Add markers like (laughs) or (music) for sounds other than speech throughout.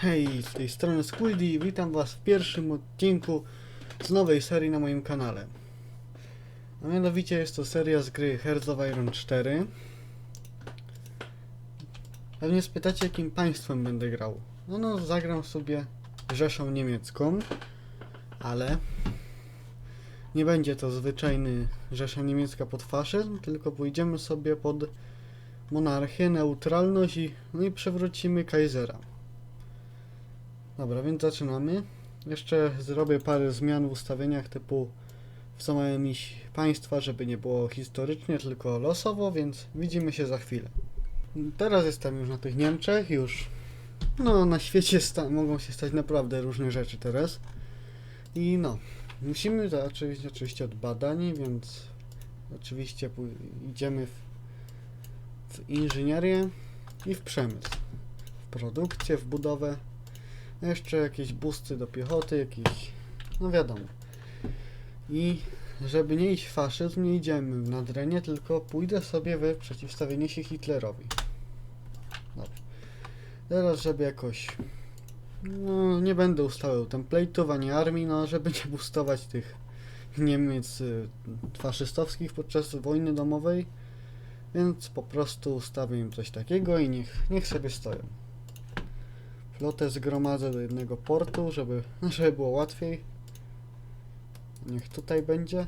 Hej, z tej strony Squiddy i witam was w pierwszym odcinku z nowej serii na moim kanale. A mianowicie jest to seria z gry Hearts of Iron 4. Pewnie spytacie jakim państwem będę grał. No no, zagram sobie Rzeszą Niemiecką, ale nie będzie to zwyczajny Rzesza Niemiecka pod faszyzm, tylko pójdziemy sobie pod monarchię, neutralność i, no i Kaisera. Dobra, więc zaczynamy. Jeszcze zrobię parę zmian w ustawieniach typu w co mają iść państwa, żeby nie było historycznie, tylko losowo, więc widzimy się za chwilę. Teraz jestem już na tych Niemczech, już no na świecie mogą się stać naprawdę różne rzeczy teraz. I no, musimy zacząć oczywiście od badań, więc oczywiście idziemy w, w inżynierię i w przemysł. W produkcję, w budowę. Jeszcze jakieś busty do piechoty, jakieś, no wiadomo. I żeby nie iść w faszyzm, nie idziemy na drenie, tylko pójdę sobie we przeciwstawienie się Hitlerowi. Dobrze. Teraz, żeby jakoś, no nie będę ustawiał template'ów ani armii, no żeby nie boostować tych Niemiec y, faszystowskich podczas wojny domowej, więc po prostu ustawię im coś takiego i niech, niech sobie stoją flotę zgromadzę do jednego portu, żeby, (laughs) żeby było łatwiej. Niech tutaj będzie.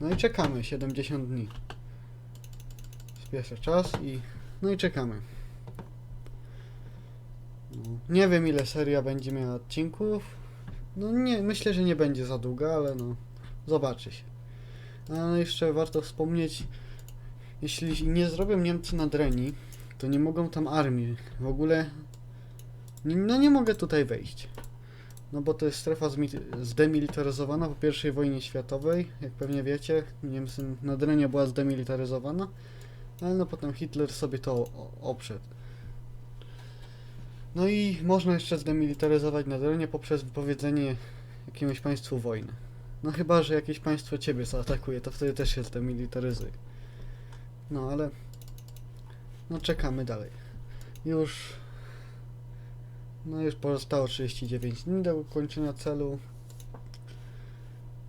No i czekamy 70 dni. Spieszę czas i no i czekamy. No, nie wiem ile seria będzie miała odcinków. No nie, myślę, że nie będzie za długa, ale no zobaczy się. A jeszcze warto wspomnieć, jeśli nie zrobią Niemcy na Dreni, to nie mogą tam armii. W ogóle No nie mogę tutaj wejść. No bo to jest strefa zdemilitaryzowana po I wojnie światowej. Jak pewnie wiecie, Niemcy na Drenie była zdemilitaryzowana. Ale no potem Hitler sobie to oprzedł. No i można jeszcze zdemilitaryzować na Drenie poprzez wypowiedzenie jakiemuś państwu wojny. No chyba, że jakieś państwo ciebie zaatakuje, to wtedy też się zdemilitaryzuje. No ale... No czekamy dalej. Już no już pozostało 39 dni do ukończenia celu.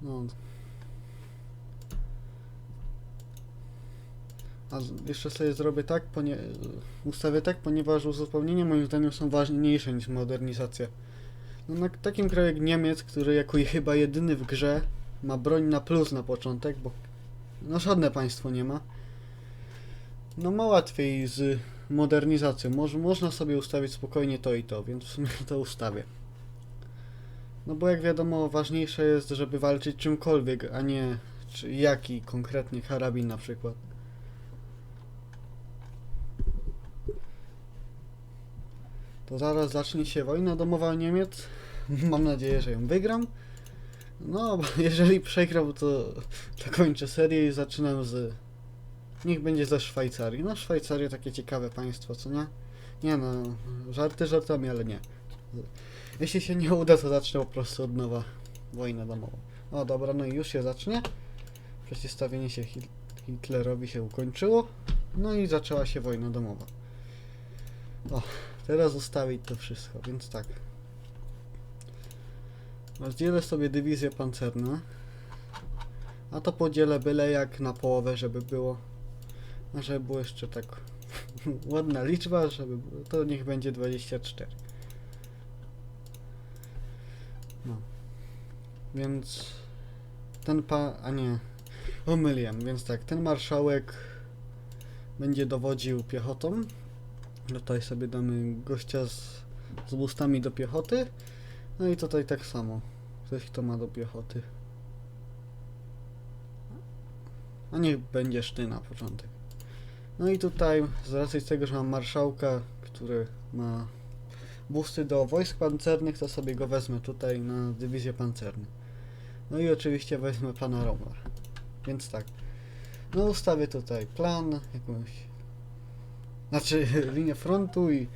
No. A jeszcze sobie zrobię tak, ponie... ustawię tak, ponieważ uzupełnienia moim zdaniem są ważniejsze niż modernizacja. No na takim kraju jak Niemiec, który jako chyba jedyny w grze ma broń na plus na początek, bo no żadne państwo nie ma. No ma łatwiej z modernizacją. Może, można sobie ustawić spokojnie to i to, więc w sumie to ustawię. No bo jak wiadomo, ważniejsze jest, żeby walczyć czymkolwiek, a nie czy jaki konkretnie karabin na przykład. To zaraz zacznie się wojna domowa Niemiec. (laughs) Mam nadzieję, że ją wygram. No, bo (laughs) jeżeli przegram, to, to kończę serię i zaczynam z Niech będzie ze Szwajcarii. No Szwajcaria takie ciekawe państwo, co nie? Nie no, żarty żartami, ale nie. Jeśli się nie uda, to zacznę po prostu od nowa wojnę domową. O dobra, no i już się zacznie. Przeciwstawienie się Hit- Hitlerowi się ukończyło. No i zaczęła się wojna domowa. O, teraz ustawić to wszystko, więc tak. Rozdzielę sobie dywizje pancerne. A to podzielę byle jak na połowę, żeby było. Żeby było jeszcze tak (laughs) ładna liczba, żeby było, to niech będzie 24. No. Więc ten pa... a nie. Omyliłem, więc tak, ten marszałek będzie dowodził piechotą. No Tutaj sobie damy gościa z, z bustami do piechoty. No i tutaj tak samo. Ktoś kto ma do piechoty. A niech będziesz ty na początek. No i tutaj, z racji tego, że mam marszałka, który ma busty do wojsk pancernych, to sobie go wezmę tutaj na dywizję pancerną. No i oczywiście wezmę pana Roma. Więc tak. No ustawię tutaj plan, jakąś... Znaczy (laughs) linię frontu i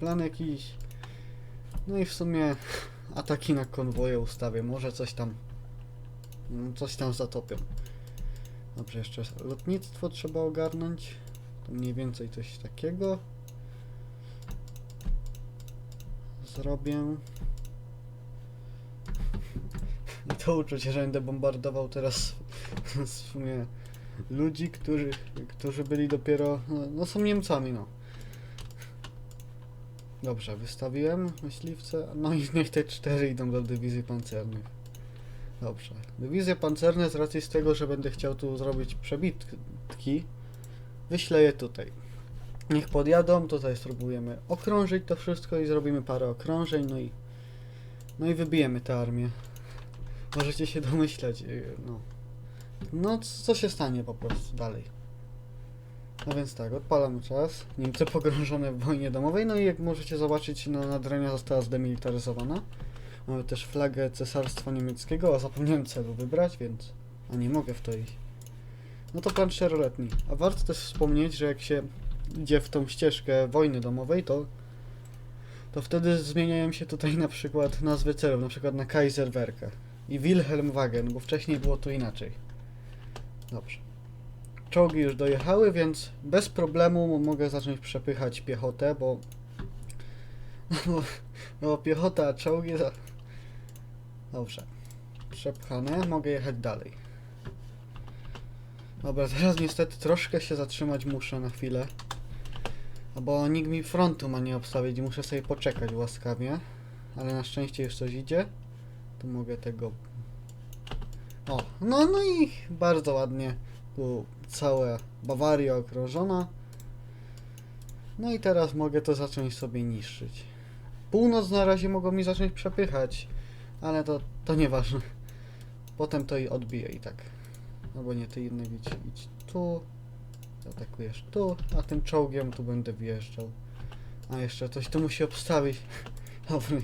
plan jakiś. No i w sumie ataki na konwoje ustawię. Może coś tam... mm, Coś tam zatopią. Dobrze, jeszcze lotnictwo trzeba ogarnąć. Mniej więcej coś takiego. zrobię. (laughs) I to uczucie, że będę bombardował teraz (laughs) w sumie ludzi, którzy, którzy byli dopiero, no, no są Niemcami, no. Dobrze, wystawiłem myśliwce, no i niech te cztery idą do dywizji pancernych. Dobrze. Dywizje pancerne z racji z tego, że będę chciał tu zrobić przebitki, wyślę je tutaj. Niech podjadą, tutaj spróbujemy okrążyć to wszystko i zrobimy parę okrążeń, no i no i wybijemy tę armię. Możecie się domyśleć, yy, no. No, co się stanie po prostu dalej. No więc tak, odpalamy czas. Niemcy pogrążone w wojnie domowej, no i jak możecie zobaczyć, no Nadrenia została zdemilitaryzowana. Mamy też flagę Cesarstwa Niemieckiego, a zapomniałem celu wybrać, więc... A nie mogę w iść. No to plan czteroletni. A warto też wspomnieć, że jak się idzie w tą ścieżkę wojny domowej, to to wtedy zmieniają się tutaj na przykład nazwy celów, na przykład na Kaiserwerke i Wilhelmwagen, bo wcześniej było to inaczej. Dobrze. Czołgi już dojechały, więc bez problemu mogę zacząć przepychać piechotę, bo (laughs) bo, bo piechota, czołgi. Dobrze. Przepchane, mogę jechać dalej. Dobra, teraz niestety troszkę się zatrzymać muszę na chwilę. No bo nikt mi frontu ma nie obstawić i muszę sobie poczekać łaskawie. Ale na szczęście już coś idzie. Tu mogę tego... O, no, no i bardzo ładnie. Tu cała Bawaria okrążona. No i teraz mogę to zacząć sobie niszczyć. Północ na razie mogą mi zacząć przepychać, ale to, to nieważne. Potem to i odbiję i tak. Albo nie, ty jednak idź, idź tu. Atakujesz tu, a tym czołgiem tu będę wjeżdżał. A jeszcze coś tu musi obstawić. (laughs) Dobra,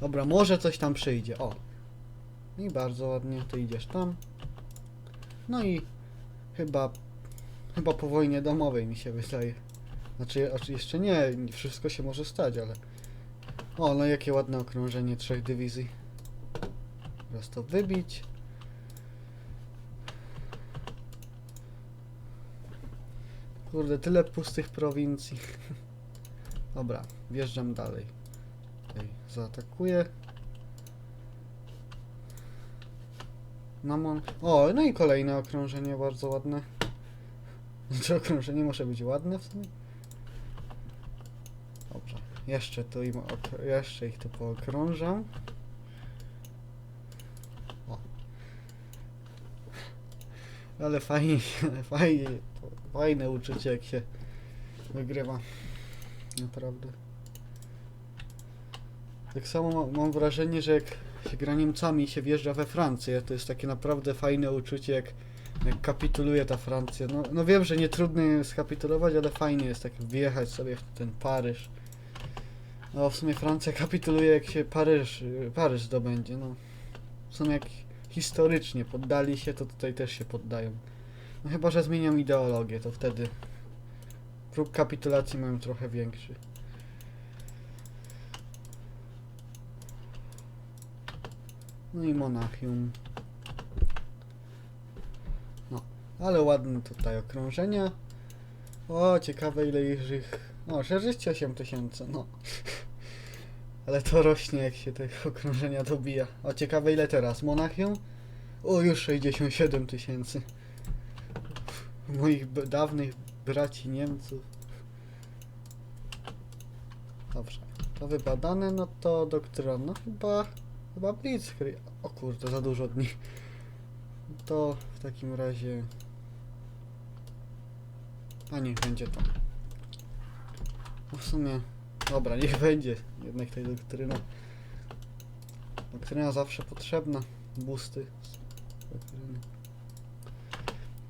dobra może coś tam przyjdzie. O. I bardzo ładnie, ty idziesz tam. No i chyba chyba po wojnie domowej mi się wydaje. Znaczy, znaczy jeszcze nie wszystko się może stać, ale o, no jakie ładne okrążenie trzech dywizji. Teraz to wybić. Kurde, tyle pustych prowincji. (laughs) Dobra, wjeżdżam dalej. Tutaj zaatakuję. Namon. O, no i kolejne okrążenie bardzo ładne. (laughs) Czy okrążenie może być ładne w sumie? Dobrze. Jeszcze tu im jeszcze ich tu pookrążam. O. (laughs) Ale fajnie, fajnie, fajne uczucie jak się wygrywa. Naprawdę. Tak samo mam, wrażenie, że jak się gra Niemcami i się wjeżdża we Francję, to jest takie naprawdę fajne uczucie, jak, jak kapituluje ta Francja. No, no wiem, że nie trudno jest kapitulować, ale fajnie jest tak wjechać sobie w ten Paryż. No w sumie Francja (laughs) kapituluje jak się Paryż, Paryż zdobędzie, no. W sumie jak historycznie poddali się, to tutaj też się poddają. No chyba, że zmienią ideologię, to wtedy próg kapitulacji mają trochę większy. No i Monachium. No, ale ładne tutaj okrążenia. O, ciekawe ile ich... O, 68 tysięcy, no. (laughs) Ale to rośnie jak się tego okrążenia dobija. O, ciekawe ile teraz. Monachium? O, już 67 tysięcy. Moich dawnych braci Niemców. Dobrze. To wybadane, no to doktryna. No chyba... Chyba Blitzkrieg. O kurde, za dużo dni. To w takim razie... A niech będzie to. No w sumie... Dobra, niech będzie. Jednak tej doktryna. Doktryna zawsze potrzebna. Boosty. z doktryny.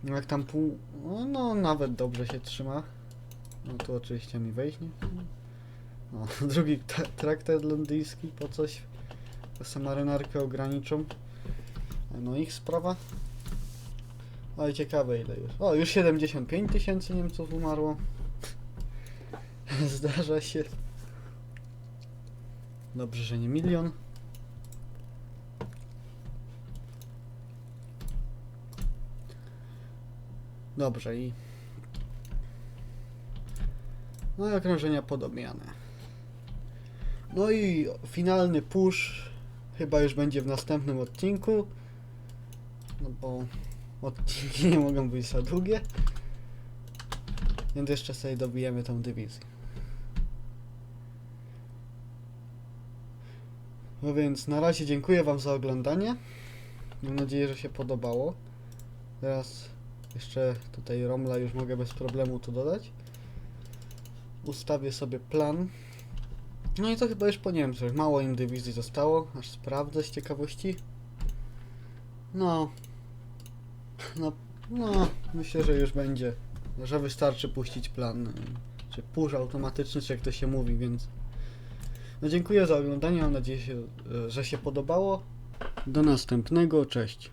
Jak tam pół... No, no nawet dobrze się trzyma. No tu oczywiście mi wejść nie. No, drugi ta- traktat londyński po coś. Se marynarkę ograniczą. No ich sprawa. Ale ciekawe ile już. O, już 75 tysięcy Niemców umarło. (laughs) Zdarza się. Dobrze, że nie milion. Dobrze i... No i okrążenia podobiane. No i finalny push chyba już będzie w następnym odcinku. No bo odcinki nie mogą być za długie. Więc jeszcze sobie dobijemy tą dywizję. No więc na razie dziękuję Wam za oglądanie. Mam nadzieję, że się podobało. Teraz jeszcze tutaj Romla już mogę bez problemu tu dodać. Ustawię sobie plan. No i to chyba już po Niemczech. Mało im dywizji zostało. Aż sprawdzę z ciekawości. No. No, no myślę, że już będzie. Że wystarczy puścić plan. Czy push automatyczny, czy jak to się mówi, więc. No dziękuję za oglądanie. Mam nadzieję, że się podobało. Do następnego. Cześć.